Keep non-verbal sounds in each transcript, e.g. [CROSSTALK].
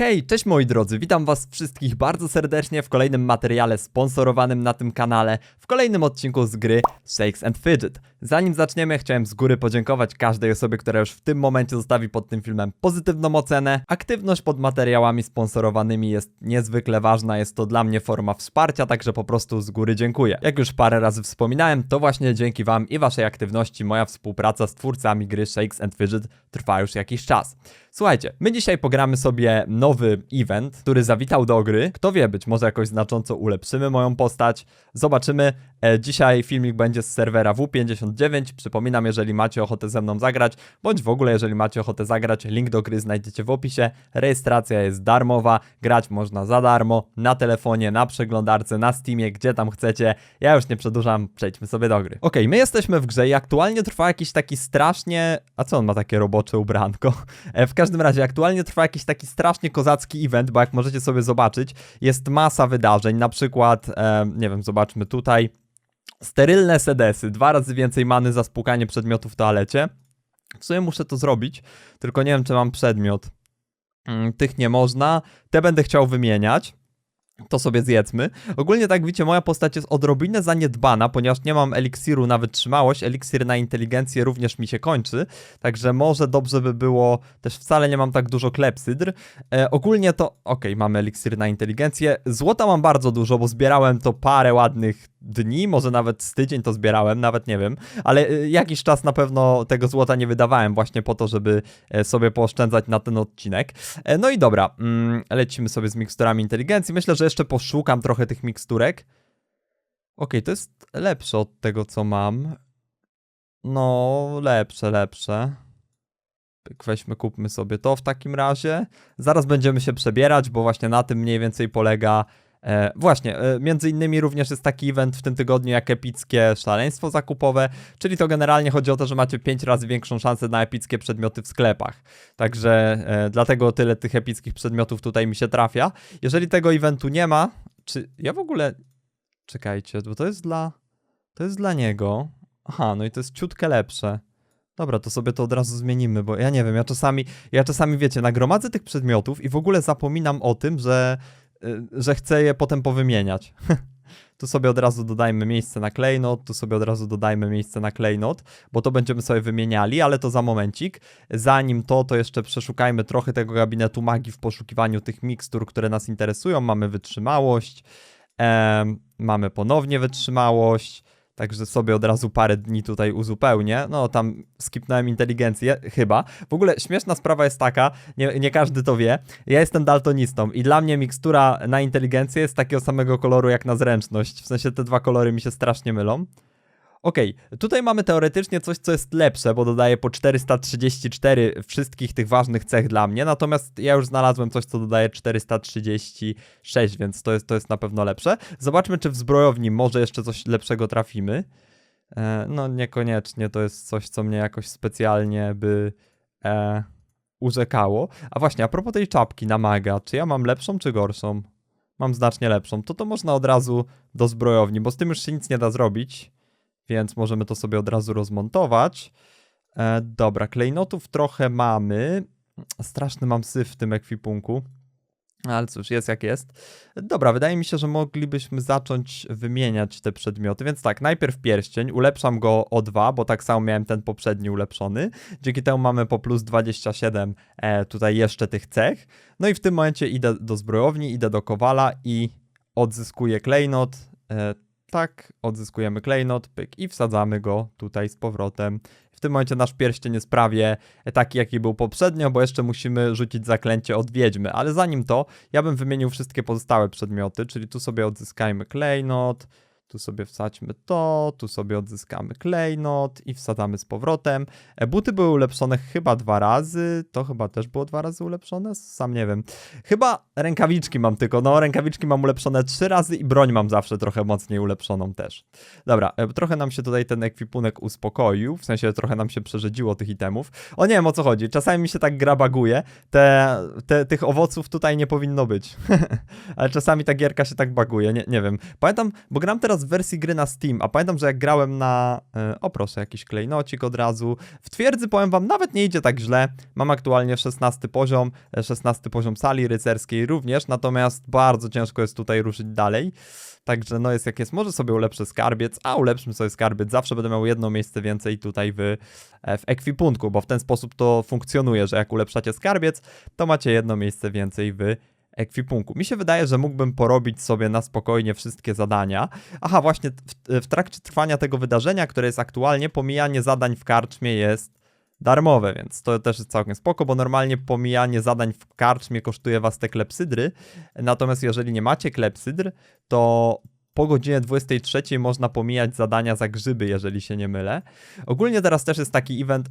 Hej, cześć moi drodzy, witam was wszystkich bardzo serdecznie w kolejnym materiale sponsorowanym na tym kanale, w kolejnym odcinku z gry Shakes and Fidget. Zanim zaczniemy, chciałem z góry podziękować każdej osobie, która już w tym momencie zostawi pod tym filmem pozytywną ocenę. Aktywność pod materiałami sponsorowanymi jest niezwykle ważna, jest to dla mnie forma wsparcia, także po prostu z góry dziękuję. Jak już parę razy wspominałem, to właśnie dzięki wam i waszej aktywności moja współpraca z twórcami gry Shakes and Fidget trwa już jakiś czas. Słuchajcie, my dzisiaj pogramy sobie nowy event, który zawitał do gry. Kto wie, być może jakoś znacząco ulepszymy moją postać. Zobaczymy. E, dzisiaj filmik będzie z serwera W59. Przypominam, jeżeli macie ochotę ze mną zagrać, bądź w ogóle jeżeli macie ochotę zagrać, link do gry znajdziecie w opisie. Rejestracja jest darmowa, grać można za darmo, na telefonie, na przeglądarce, na Steamie, gdzie tam chcecie. Ja już nie przedłużam, przejdźmy sobie do gry. Okej, my jesteśmy w grze i aktualnie trwa jakiś taki strasznie... A co on ma takie robocze ubranko? E, w każdym razie aktualnie trwa jakiś taki strasznie kozacki event, bo jak możecie sobie zobaczyć, jest masa wydarzeń, na przykład, e, nie wiem, zobaczmy tutaj, sterylne sedesy, dwa razy więcej many za spłukanie przedmiotu w toalecie. W sumie muszę to zrobić, tylko nie wiem, czy mam przedmiot. Mm, Tych nie można, te będę chciał wymieniać. To sobie zjedzmy. Ogólnie tak widzicie, moja postać jest odrobinę zaniedbana, ponieważ nie mam eliksiru na wytrzymałość, eliksir na inteligencję również mi się kończy, także może dobrze by było, też wcale nie mam tak dużo klepsydr. E, ogólnie to, okej, mamy eliksir na inteligencję, złota mam bardzo dużo, bo zbierałem to parę ładnych dni, może nawet z tydzień to zbierałem, nawet nie wiem, ale e, jakiś czas na pewno tego złota nie wydawałem właśnie po to, żeby e, sobie pooszczędzać na ten odcinek. E, no i dobra, mm, lecimy sobie z miksturami inteligencji, myślę, że jeszcze poszukam trochę tych miksturek. Okej, to jest lepsze od tego, co mam. No, lepsze, lepsze. Weźmy, kupmy sobie to w takim razie. Zaraz będziemy się przebierać, bo właśnie na tym mniej więcej polega. E, właśnie, e, między innymi również jest taki event w tym tygodniu jak epickie szaleństwo zakupowe, czyli to generalnie chodzi o to, że macie 5 razy większą szansę na epickie przedmioty w sklepach. Także e, dlatego tyle tych epickich przedmiotów tutaj mi się trafia. Jeżeli tego eventu nie ma, czy ja w ogóle. Czekajcie, bo to jest dla. To jest dla niego. Aha, no i to jest ciutkę lepsze. Dobra, to sobie to od razu zmienimy, bo ja nie wiem, ja czasami, ja czasami wiecie, nagromadzę tych przedmiotów i w ogóle zapominam o tym, że, że chcę je potem powymieniać. [LAUGHS] tu sobie od razu dodajmy miejsce na klejnot, tu sobie od razu dodajmy miejsce na klejnot, bo to będziemy sobie wymieniali, ale to za momencik. Zanim to, to jeszcze przeszukajmy trochę tego gabinetu magii w poszukiwaniu tych mikstur, które nas interesują. Mamy wytrzymałość, em, mamy ponownie wytrzymałość, Także sobie od razu parę dni tutaj uzupełnię. No, tam skipnąłem inteligencję, chyba. W ogóle śmieszna sprawa jest taka, nie, nie każdy to wie. Ja jestem daltonistą i dla mnie mikstura na inteligencję jest takiego samego koloru jak na zręczność. W sensie te dwa kolory mi się strasznie mylą. Okej, tutaj mamy teoretycznie coś, co jest lepsze, bo dodaje po 434 wszystkich tych ważnych cech dla mnie, natomiast ja już znalazłem coś, co dodaje 436, więc to jest, to jest na pewno lepsze. Zobaczmy, czy w zbrojowni może jeszcze coś lepszego trafimy. E, no, niekoniecznie to jest coś, co mnie jakoś specjalnie by e, urzekało. A właśnie, a propos tej czapki na maga, czy ja mam lepszą, czy gorszą? Mam znacznie lepszą. To to można od razu do zbrojowni, bo z tym już się nic nie da zrobić więc możemy to sobie od razu rozmontować. E, dobra, klejnotów trochę mamy. Straszny mam syf w tym ekwipunku. Ale cóż, jest jak jest. Dobra, wydaje mi się, że moglibyśmy zacząć wymieniać te przedmioty, więc tak, najpierw pierścień, ulepszam go o 2, bo tak samo miałem ten poprzedni ulepszony. Dzięki temu mamy po plus 27 e, tutaj jeszcze tych cech. No i w tym momencie idę do zbrojowni, idę do kowala i odzyskuję klejnot. E, tak, odzyskujemy klejnot, pyk i wsadzamy go tutaj z powrotem. W tym momencie nasz pierścień jest prawie taki, jaki był poprzednio, bo jeszcze musimy rzucić zaklęcie od wiedźmy, ale zanim to, ja bym wymienił wszystkie pozostałe przedmioty, czyli tu sobie odzyskajmy klejnot, tu sobie wsadźmy to, tu sobie odzyskamy klejnot i wsadzamy z powrotem. E, Buty były ulepszone chyba dwa razy, to chyba też było dwa razy ulepszone, sam nie wiem. Chyba rękawiczki mam tylko, no rękawiczki mam ulepszone trzy razy i broń mam zawsze trochę mocniej ulepszoną też. Dobra, e, trochę nam się tutaj ten ekwipunek uspokoił, w sensie trochę nam się przerzedziło tych itemów. O nie wiem o co chodzi, czasami mi się tak gra baguje, te, te, tych owoców tutaj nie powinno być. [LAUGHS] Ale czasami ta gierka się tak baguje, nie, nie wiem. Pamiętam, bo gram teraz teraz w wersji gry na Steam, a pamiętam, że jak grałem na... e, O proszę, jakiś klejnocik od razu. W twierdzy, powiem wam, nawet nie idzie tak źle. Mam aktualnie 16 poziom, e, 16 poziom sali rycerskiej również, natomiast bardzo ciężko jest tutaj ruszyć dalej. Także no jest jak jest, może sobie ulepszę skarbiec, a ulepszmy sobie skarbiec, zawsze będę miał jedno miejsce więcej tutaj w, e, w ekwipunku, bo w ten sposób to funkcjonuje, że jak ulepszacie skarbiec, to macie jedno miejsce więcej w ekwipunku. Mi się wydaje, że mógłbym porobić sobie na spokojnie wszystkie zadania. Aha, właśnie w, w trakcie trwania tego wydarzenia, które jest aktualnie, pomijanie zadań w karczmie jest darmowe, więc to też jest całkiem spoko, bo normalnie pomijanie zadań w karczmie kosztuje was te klepsydry, natomiast jeżeli nie macie klepsydr, to po godzinie 23 można pomijać zadania za grzyby, jeżeli się nie mylę. Ogólnie teraz też jest taki event,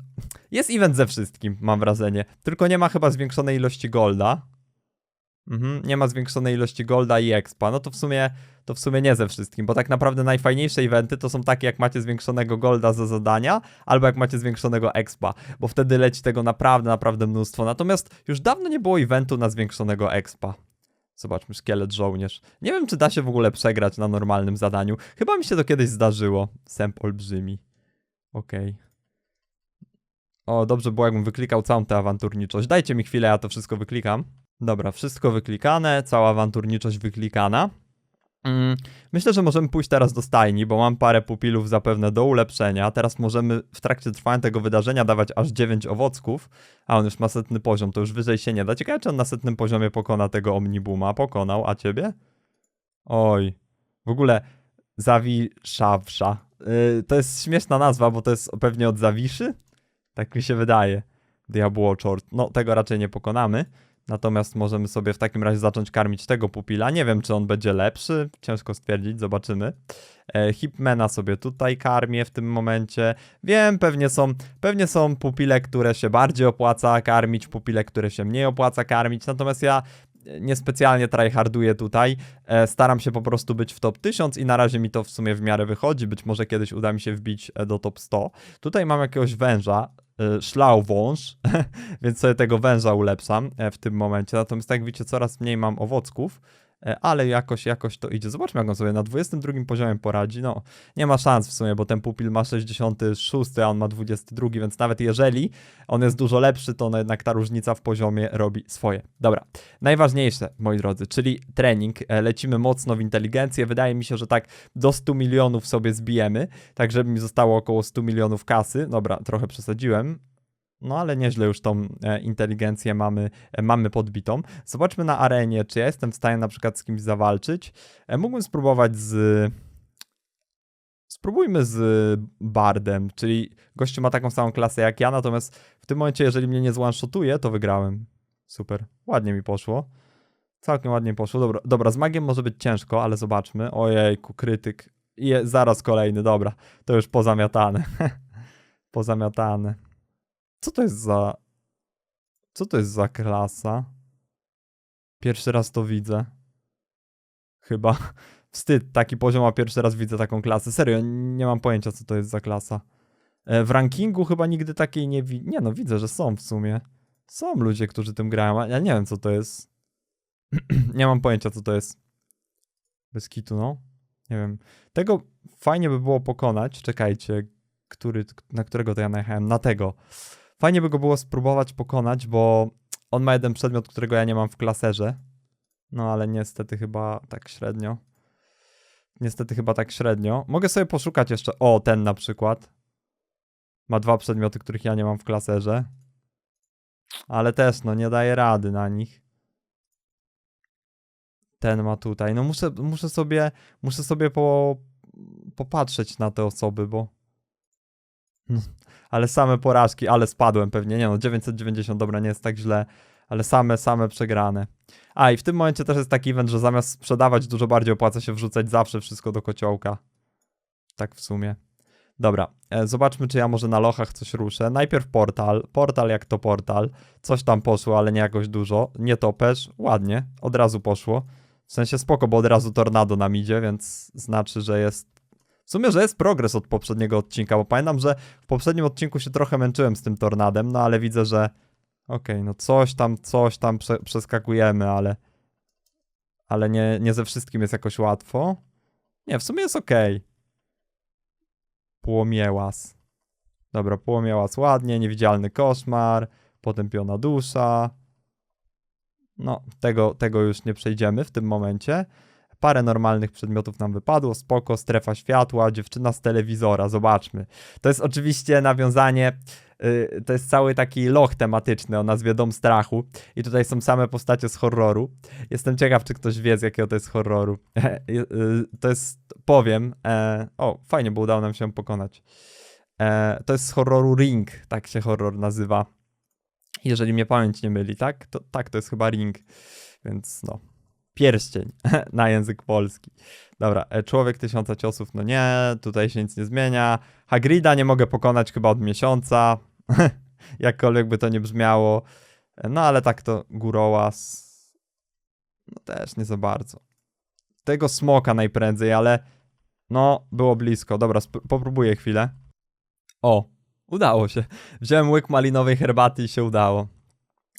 jest event ze wszystkim, mam wrażenie, tylko nie ma chyba zwiększonej ilości golda, Mhm, nie ma zwiększonej ilości golda i expa. No to w sumie to w sumie nie ze wszystkim, bo tak naprawdę najfajniejsze eventy to są takie jak macie zwiększonego golda za zadania, albo jak macie zwiększonego expa, bo wtedy leci tego naprawdę, naprawdę mnóstwo. Natomiast już dawno nie było eventu na zwiększonego expa. Zobaczmy, szkielet żołnierz. Nie wiem, czy da się w ogóle przegrać na normalnym zadaniu. Chyba mi się to kiedyś zdarzyło. Sęp olbrzymi. Okej. O, dobrze było, jakbym wyklikał całą tę awanturniczość. Dajcie mi chwilę, ja to wszystko wyklikam. Dobra, wszystko wyklikane, cała awanturniczość wyklikana. Mm, Myślę, że możemy pójść teraz do stajni, bo mam parę pupilów zapewne do ulepszenia. Teraz możemy w trakcie trwania tego wydarzenia dawać aż 9 owocków, a on już ma setny poziom, to już wyżej się nie da. Ciekawe, czy on na setnym poziomie pokona tego omnibuma. Pokonał, a ciebie? Oj, w ogóle Zawiszawsza. Yy, to jest śmieszna nazwa, bo to jest pewnie od Zawiszy? Tak mi się wydaje. Diabłoczort. No, tego raczej nie pokonamy. Natomiast możemy sobie w takim razie zacząć karmić tego pupila. Nie wiem, czy on będzie lepszy. Ciężko stwierdzić, zobaczymy. E, Hipmana sobie tutaj karmię w tym momencie. Wiem, pewnie są, pewnie są pupile, które się bardziej opłaca karmić, pupile, które się mniej opłaca karmić. Natomiast ja niespecjalnie tryharduję tutaj. E, staram się po prostu być w top 1000 i na razie mi to w sumie w miarę wychodzi. Być może kiedyś uda mi się wbić e, do top 100. Tutaj mam jakiegoś węża, e, szlauwąż, [LAUGHS] więc sobie tego węża ulepszam e, w tym momencie. Natomiast jak widzicie, coraz mniej mam owocków. E, Ale jakoś, jakoś to idzie. Zobaczmy, jak on sobie na 22 poziomie poradzi. No, nie ma szans w sumie, bo ten pupil ma 66, a on ma 22, więc nawet jeżeli on jest dużo lepszy, to no jednak ta różnica w poziomie robi swoje. Dobra, najważniejsze, moi drodzy, czyli trening. E, Lecimy mocno w inteligencję. Wydaje mi się, że tak do 100 milionów sobie zbijemy, tak żeby mi zostało około 100 milionów kasy. Dobra, trochę przesadziłem. No ale nieźle już tą e, inteligencję mamy, e, mamy podbitą. Zobaczmy na arenie, czy ja jestem w stanie na przykład z kimś zawalczyć. E, mógłbym spróbować z... Spróbujmy z Bardem, czyli gościu ma taką samą klasę jak ja, natomiast w tym momencie, jeżeli mnie nie zwanshotuje, to wygrałem. Super, ładnie mi poszło. Całkiem ładnie poszło. Dobra, dobra, z magiem może być ciężko, ale zobaczmy. Ojejku, krytyk. Je- zaraz kolejny, dobra. To już pozamiatane. [LAUGHS] pozamiatane. Co to jest za... Co to jest za klasa? Pierwszy raz to widzę. Chyba. [LAUGHS] Wstyd, taki poziom, a pierwszy raz widzę taką klasę. Serio, nie mam pojęcia, co to jest za klasa. E, W rankingu chyba nigdy takiej nie wi... Nie no, widzę, że są w sumie. Są ludzie, którzy tym grają, a ja nie wiem, co to jest. [CLEARS THROAT] nie mam pojęcia, co to jest. Bez kitu, no. Nie wiem. Tego fajnie by było pokonać. Czekajcie, który, na którego to ja najechałem? Na tego. Fajnie by go było spróbować pokonać, bo on ma jeden przedmiot, którego ja nie mam w klaserze. No ale niestety chyba tak średnio. Niestety chyba tak średnio. Mogę sobie poszukać jeszcze. O, ten na przykład. Ma dwa przedmioty, których ja nie mam w klaserze. Ale też, no nie daje rady na nich. Ten ma tutaj. No muszę, muszę sobie, muszę sobie po, popatrzeć na te osoby, bo. No, ale same porażki, ale spadłem pewnie. Nie no, 990, dobra, nie jest tak źle, ale same, same przegrane. A i w tym momencie też jest taki event, że zamiast sprzedawać, dużo bardziej opłaca się wrzucać zawsze wszystko do kociołka. Tak w sumie. Dobra, e, zobaczmy, czy ja może na lochach coś ruszę. Najpierw portal. Portal jak to portal. Coś tam poszło, ale nie jakoś dużo. Nie topesz. Ładnie. Od razu poszło. W sensie spoko, bo od razu tornado nam idzie, więc znaczy, że jest w sumie, że jest progres od poprzedniego odcinka, bo pamiętam, że w poprzednim odcinku się trochę męczyłem z tym tornadem, no ale widzę, że okej, no coś tam, coś tam prze przeskakujemy, ale ale nie, nie ze wszystkim jest jakoś łatwo. Nie, w sumie jest okej. Płomiełas. Dobra, płomiełas ładnie, niewidzialny koszmar, potępiona dusza. No, tego, tego już nie przejdziemy w tym momencie. Parę normalnych przedmiotów nam wypadło, spoko, strefa światła, dziewczyna z telewizora, zobaczmy. To jest oczywiście nawiązanie, y, to jest cały taki loch tematyczny o nazwie Dom Strachu i tutaj są same postacie z horroru. Jestem ciekaw, czy ktoś wie z jakiego to jest horroru. [LAUGHS] Y, to jest, powiem, e, o, fajnie, bo udało nam się pokonać. E, to jest z horroru Ring, tak się horror nazywa. Jeżeli mnie pamięć nie myli, tak? To, tak, to jest chyba Ring, więc no. Pierścień [LAUGHS] na język polski. Dobra, e, człowiek tysiąca ciosów, no nie, tutaj się nic nie zmienia. Hagrida nie mogę pokonać chyba od miesiąca, [LAUGHS] jakkolwiek by to nie brzmiało. E, No ale tak to Gurołas, no też nie za bardzo. Tego smoka najprędzej, ale no, było blisko. Dobra, popróbuję chwilę. O, udało się. Wziąłem łyk malinowej herbaty i się udało.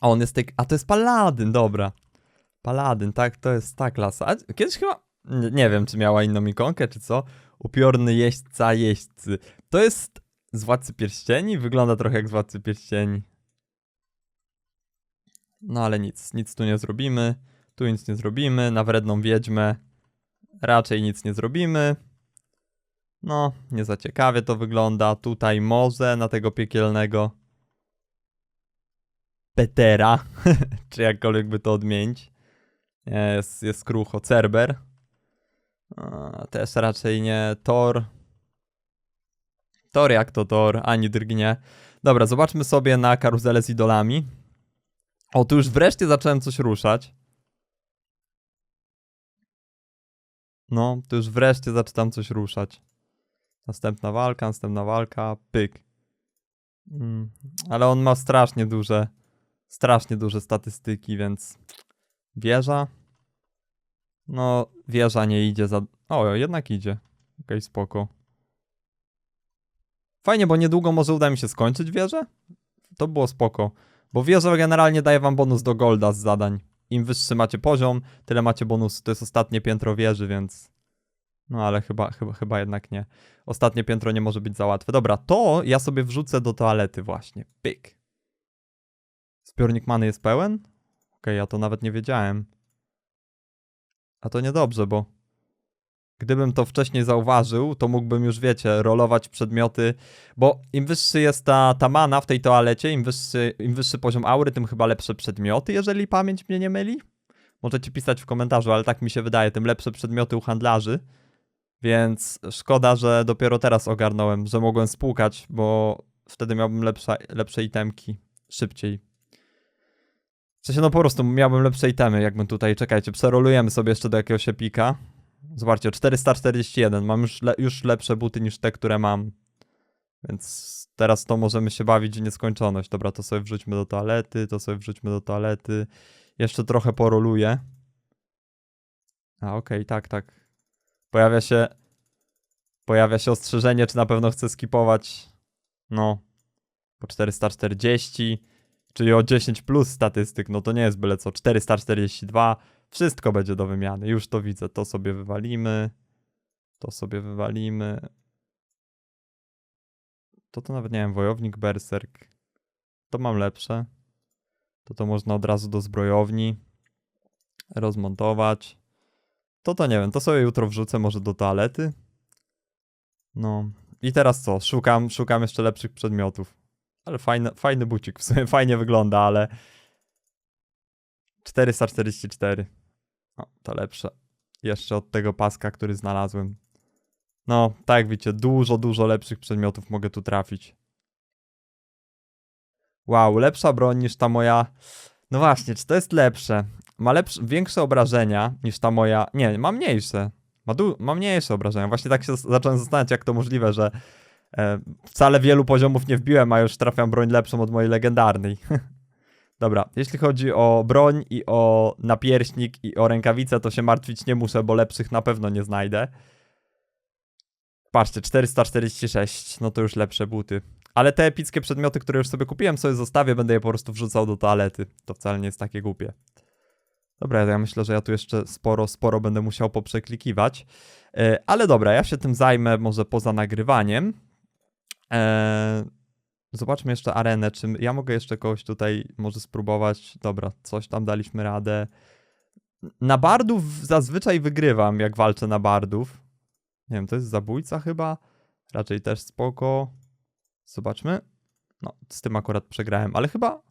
A on jest tak. A to jest paladyn, dobra. Paladyn, tak, to jest ta klasa. A kiedyś chyba. Nie, wiem, czy miała inną ikonkę, czy co. Upiorny jeźdźca jeźdźcy. To jest z władcy pierścieni? Wygląda trochę jak z władcy pierścieni. No ale nic, nic tu nie zrobimy. Tu nic nie zrobimy. Na wredną wiedźmę raczej nic nie zrobimy. No, nie za ciekawie to wygląda. Tutaj może na tego piekielnego Petera, [LAUGHS] czy jakkolwiek by to odmienić. Jest, jest krucho. Cerber. Też raczej nie. Thor. Thor jak to Thor, ani drgnie. Dobra, zobaczmy sobie na karuzelę z idolami. O, tu już wreszcie zacząłem coś ruszać. No, tu już wreszcie zaczynam coś ruszać. Następna walka, następna walka, pyk. Mm, ale on ma strasznie duże, strasznie duże statystyki, więc wieża. No, wieża nie idzie za. O, jednak idzie. Okej, spoko. Fajnie, bo niedługo może uda mi się skończyć wieżę. To było spoko. Bo wieża generalnie daje wam bonus do golda z zadań. Im wyższy macie poziom, tyle macie bonus. To jest ostatnie piętro wieży, więc. No ale chyba, chyba, chyba jednak nie. Ostatnie piętro nie może być za łatwe. Dobra, to ja sobie wrzucę do toalety właśnie. Pyk. Zbiornik many jest pełen? Okej, ja to nawet nie wiedziałem. A to niedobrze, bo gdybym to wcześniej zauważył, to mógłbym już, wiecie, rolować przedmioty, bo im wyższy jest ta, ta mana w tej toalecie, im wyższy, im wyższy poziom aury, tym chyba lepsze przedmioty, jeżeli pamięć mnie nie myli. Możecie pisać w komentarzu, ale tak mi się wydaje, tym lepsze przedmioty u handlarzy. Więc szkoda, że dopiero teraz ogarnąłem, że mogłem spłukać, bo wtedy miałbym lepsze, lepsze itemki szybciej. W sensie, no po prostu miałbym lepsze itemy, jakbym tutaj, czekajcie, przerolujemy sobie jeszcze do jakiegoś epika. Zobaczcie, 441, mam już, le, już lepsze buty niż te, które mam. Więc teraz to możemy się bawić w nieskończoność. Dobra, to sobie wrzućmy do toalety, to sobie wrzućmy do toalety. Jeszcze trochę poroluję. A, okej, tak, tak. Pojawia się... Pojawia się ostrzeżenie, czy na pewno chcę skipować. No. Po 440. Czyli o 10 plus statystyk, no to nie jest byle co. 442. Wszystko będzie do wymiany. Już to widzę. To sobie wywalimy. To sobie wywalimy. To to nawet nie wiem, wojownik berserk. To mam lepsze. To to można od razu do zbrojowni rozmontować. To to nie wiem, to sobie jutro wrzucę może do toalety. No. I teraz co? Szukam, szukam jeszcze lepszych przedmiotów. Ale fajny, fajny bucik, w sumie fajnie wygląda, ale 444. O, to lepsze. Jeszcze od tego paska, który znalazłem. No, tak jak widzicie, dużo, dużo lepszych przedmiotów mogę tu trafić. Wow, lepsza broń niż ta moja... No właśnie, czy to jest lepsze? Ma lepsze, większe obrażenia niż ta moja... Nie, ma mniejsze. Ma, ma mniejsze obrażenia. Właśnie tak się zacząłem zastanawiać, jak to możliwe, że wcale wielu poziomów nie wbiłem, a już trafiam broń lepszą od mojej legendarnej. [LAUGHS] Dobra, jeśli chodzi o broń i o napierśnik i o rękawice, to się martwić nie muszę, bo lepszych na pewno nie znajdę. Patrzcie, 446, no to już lepsze buty. Ale te epickie przedmioty, które już sobie kupiłem, sobie zostawię, będę je po prostu wrzucał do toalety. To wcale nie jest takie głupie. Dobra, ja myślę, że ja tu jeszcze sporo, sporo będę musiał poprzeklikiwać. E, ale dobra, ja się tym zajmę może poza nagrywaniem. E, zobaczmy jeszcze arenę, czy ja mogę jeszcze kogoś tutaj może spróbować. Dobra, coś tam daliśmy radę. Na bardów zazwyczaj wygrywam, jak walczę na bardów. Nie wiem, to jest zabójca chyba? Raczej też spoko. Zobaczmy. No, z tym akurat przegrałem, ale chyba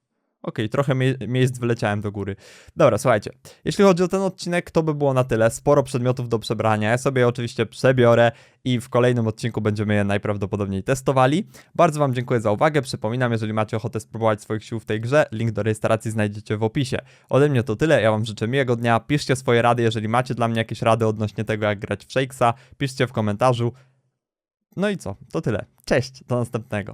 Okej, trochę mie miejsc wyleciałem do góry. Dobra, słuchajcie. Jeśli chodzi o ten odcinek, to by było na tyle. Sporo przedmiotów do przebrania. Ja sobie je oczywiście przebiorę i w kolejnym odcinku będziemy je najprawdopodobniej testowali. Bardzo Wam dziękuję za uwagę. Przypominam, jeżeli macie ochotę spróbować swoich sił w tej grze, link do rejestracji znajdziecie w opisie. Ode mnie to tyle. Ja Wam życzę miłego dnia. Piszcie swoje rady, jeżeli macie dla mnie jakieś rady odnośnie tego, jak grać w Shakesa. Piszcie w komentarzu. No i co? To tyle. Cześć, do następnego.